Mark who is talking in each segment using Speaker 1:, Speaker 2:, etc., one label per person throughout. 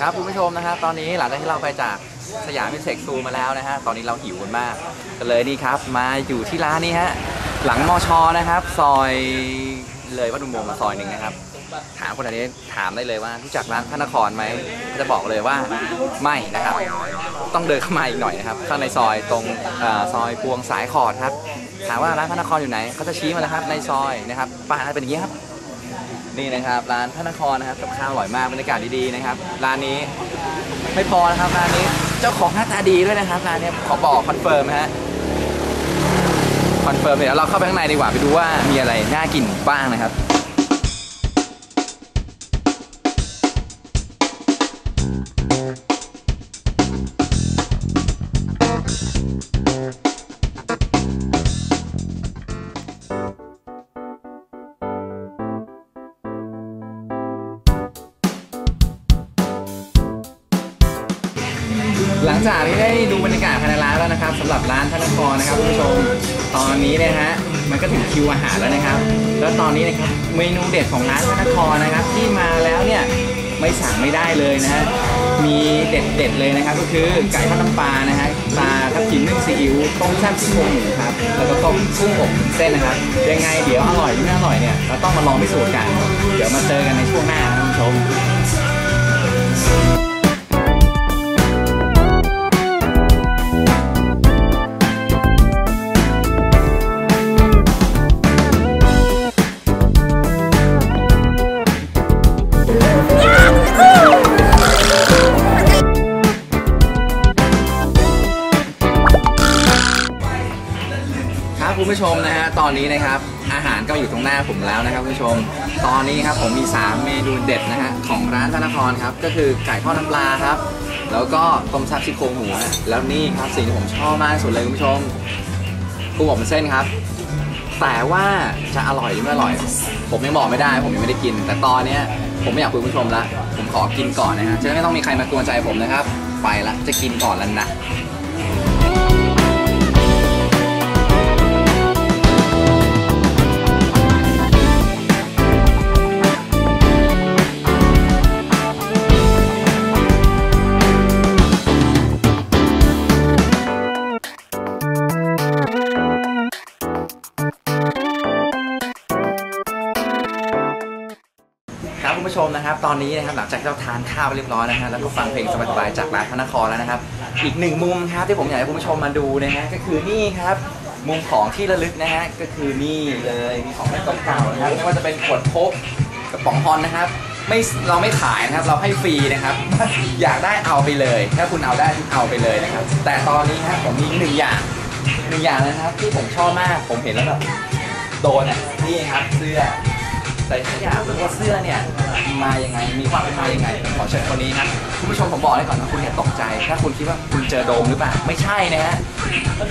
Speaker 1: ครับคุณผู้ชมนะครับตอนนี้หลังจากที่เราไปจากสยามมิวสิกซูมาแล้วนะฮะตอนนี้เราหิวกันมากก็เลยนี่ครับ มาอยู่ที่ร้านนี้ฮะหลังมอชอนะครับ ซอยเลยวัดอุโมงมาซอยหนึ่งนะครับ ถามคนอันนี้ถามได้เลยว่ารู้จักร้านพระนครไหมเขาจะบอกเลยว่าไม่นะครับ ต้องเดินเข้ามาอีกหน่อยนะครับข้างในซอยตรงเออซอยพวงสายขอดครับถามว่าร้านพระนครอยู่ไหนเขาจะชี้มาแล้วครับในซอยนะครับป้ายเป็นอย่างนี้ครับ นี่นะครับ ร้านพระนครนะครับกับข้าวอร่อยมากบรรยากาศดีๆนะครับ ร้านนี้ไม่พอนะครับร้านนี้เจ้าของหน้าตาดีด้วยนะครับร้านนี้ขอบอกคอนเฟิร์มนะฮะคอนเฟิร์มเดี๋ยวเราเข้าไปข้างในดีกว่าไปดูว่ามีอะไรน่ากินบ้างนะครับ หลังจากที่ได้ดูบรรยากาศภายในร้านแล้วนะครับสำหรับร้านพระนครนะครับคุณผู้ชมตอนนี้เนะฮะมันก็ถึงคิวอาหารแล้วนะครับ แล้วตอนนี้นะครับเมนูเด็ดของร้านพระนครนะครับ ที่มาแล้วเนี่ยไม่สั่งไม่ได้เลยนะฮะมีเด็ดเด็ดเลยนะครับ ก็คือไก่ทอดน้ำปลานะฮะปลาทับทิมนึ่งซีอิ๊วต้มแซ่บซี่โครงหมูครับแล้วก็ต้มกุ้งอบเส้นนะครับยังไงเดี๋ยวอร่อยหรือไม่อร่อยเนี่ยเราต้องมาลองพิสูจน์กัน เดี๋ยวมาเจอกันในช่วงหน้านะครับคุณผู้ชม ชมนะฮะตอนนี้นะครับอาหารก็อยู่ตรงหน้าผมแล้วนะครับคุณผู้ชม ตอนนี้ครับผมมี 3 เมนูเด็ดนะฮะของร้านพระนครครับก็คือไก่ทอดน้ำปลาครับ แล้วก็ต้มซับซี่โครงหมูฮะแล้วนี่ครับสิ่งที่ผมชอบมากที่สุดเลยคุณผู้ชมกุ้งอบเป็นเส้นครับแต่ว่าจะอร่อยหรือไม่อร่อย ผมยังบอกไม่ได้ ผมยังไม่ได้กิน แต่ตอนเนี้ยผมไม่อยากคุยคุณผู้ชมละผมขอกินก่อนนะฮะจะได้ไม่ต้องมีใครมากวนใจผมนะครับ ไปละจะกินก่อนแล้วนะ ผู้ชมนะครับ ตอนนี้นะครับหลังจากที่เราทานข้าวไปเรียบร้อยนะฮะแล้วก็ฟังเพลงสบายๆจากร้านพระนครแล้วนะครับ อีกหนึ่งมุมครับที่ผมอยากให้คุณผู้ชมมาดูนะฮะก็คือนี่ครับ มุมของที่ระลึกนะฮะก็คือนี่เลยมีของเล่นเก่าๆนะครับไม่ว่าจะเป็นขวดโค้กกระป๋องฮอนนะครับ ไม่เราไม่ขายนะครับเราให้ฟรีนะครับ อยากได้เอาไปเลย ถ้าคุณเอาได้คุณเอาไปเลยนะครับ แต่ตอนนี้ครับผมมีหนึ่งอย่างหนึ่งอย่างนะครับ ที่ผมชอบมากผมเห็นแล้วแบบโดนอะนี่ครับเสื้อ แต่ถ้าอยากรู้ว่าเสื้อเนี่ยมายังไงมีความเป็นมายังไงผมขอเชิญคนนี้ครับคุณผู้ชมผมบอกเลยก่อนว่าคุณอย่าตกใจ ถ้าคุณคิดว่าคุณเจอโดมหรือเปล่าไม่ใช่นะฮะ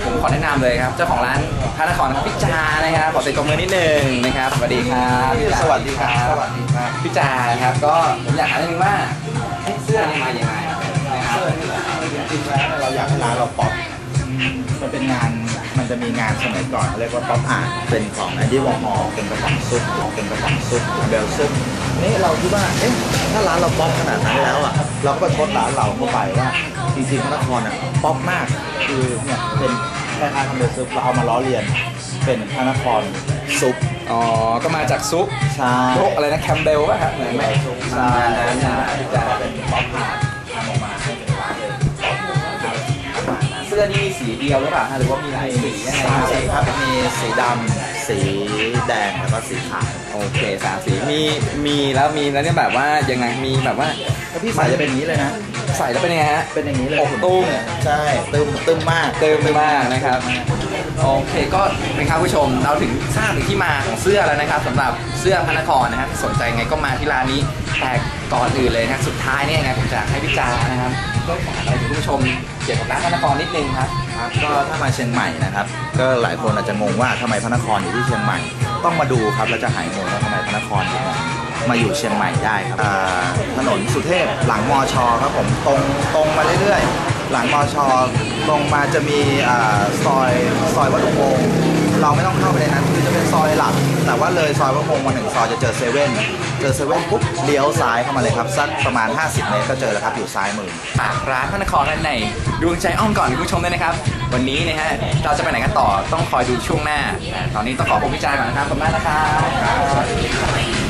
Speaker 1: ผมขอแนะนำเลยครับ เจ้าของร้านพระนครนะครับพี่จานะครับขอเสียงตบมือนิดนึงนะครับสวัสดีครับพี่จา
Speaker 2: สวัสดีครับ
Speaker 1: สวัสดีครับพี่จาครับก็ผมอยากถามนิดนึงว่าเอ๊ะเสื้อนี่มายังไงนะครับ
Speaker 2: จริงๆแล้วเราอยากให้ร้านเราป๊อป มันเป็นงานมันจะมีงานสมัยก่อนเรียกว่าป๊อปอาร์ตเป็นของแอนดี้วอร์ฮอลเป็นกระป๋องซุปเป็นกระป๋องซุปเบลซุปนี่เราคิดว่าเอ๊ะถ้าร้านเราป๊อปขนาดนั้นแล้วอะเราก็ไปทดร้านเราเข้าไปว่าจริงๆพระนครอะป๊อปมากคือเนี่ยเป็นคล้ายๆทำเบลซุปเราเอามาล้อเลียนเป็นพระนครซุป
Speaker 1: อ๋อ ก็มาจากซุป
Speaker 2: ใช่
Speaker 1: พวกอะไรนะแคมเบลป่ะครับเหมือนไหม
Speaker 2: ใช่
Speaker 1: นั้น
Speaker 2: ใช่
Speaker 1: นะ
Speaker 2: ที่
Speaker 1: พี่
Speaker 2: จะ
Speaker 1: จา
Speaker 2: เป็นป๊อปอาร์ต
Speaker 1: สื้อนี่มีสีเดียวหรือเปล่าฮะหรือว่ามีหลายสียังไง
Speaker 2: สาม
Speaker 1: ครับ
Speaker 2: สีครับ มีสีดำ สีแดง แล้วก็สีขาว
Speaker 1: โอเคสามสี มีมีแล้วมีแล้วเนี่ยแบบว่ายังไง มีแบบว่า
Speaker 2: แล้วพี่ใส่จะเป็นอย่างนี้เลยนะ
Speaker 1: ใส่แล้วเป็นยังไงฮะ
Speaker 2: เป็นอย่างนี้เลย
Speaker 1: อกตุ้ม
Speaker 2: ใช่ ตึมตึมมาก
Speaker 1: เติมมากนะครับ โอเคก็เป็นครับผู้ชมเราถึงทราบถึงที่มาของเสื้อแล้วนะครับสำหรับเสื้อพระนครนะครับสนใจไงก็มาที่ร้านนี้แต่ก่อนอื่นเลยนะครับสุดท้ายเนี่ยไงผมจะให้พิจารณ์นะครับ ชมเกี่ยวกับร้านพระนครนิดนึงครับ
Speaker 2: ครับก็ถ้ามาเชียงใหม่นะครับ ก็หลายคนอาจจะงงว่าทำไมพระนครอยู่ที่เชียงใหม่ ต้องมาดูครับแล้วจะหายงงว่าทำไมพระนครถึงมาอยู่เชียงใหม่ได้ครับอ่าถนนสุเทพหลังมอชอครับผมตรงตรงมาเรื่อยๆ หลังมอชอตรงมาจะมีอ่าซอยซอยวัดอุโมงค์ เราไม่ต้องเข้าไปในนั้นคือจะเป็นซอยหลัก แต่ว่าเลยซอยพระพงษ์มาหนึ่งซอยจะเจอเซเว่นเจอเซเว่นปุ๊บเลี้ยวซ้ายเข้ามาเลยครับสักประมาณ 50 เมตรก็เจอแล้วครับอยู่ซ้ายมือ
Speaker 1: ฝากร้านพระนครด้านในดวงใจอ้อมก่อนคุณผู้ชมด้วยนะครับ วันนี้นะฮะเราจะไปไหนกันต่อต้องคอยดูช่วงหน้า ตอนนี้ต้องขอขอบคุณพิจายก่อนนะครับขอบคุณมากนะครับ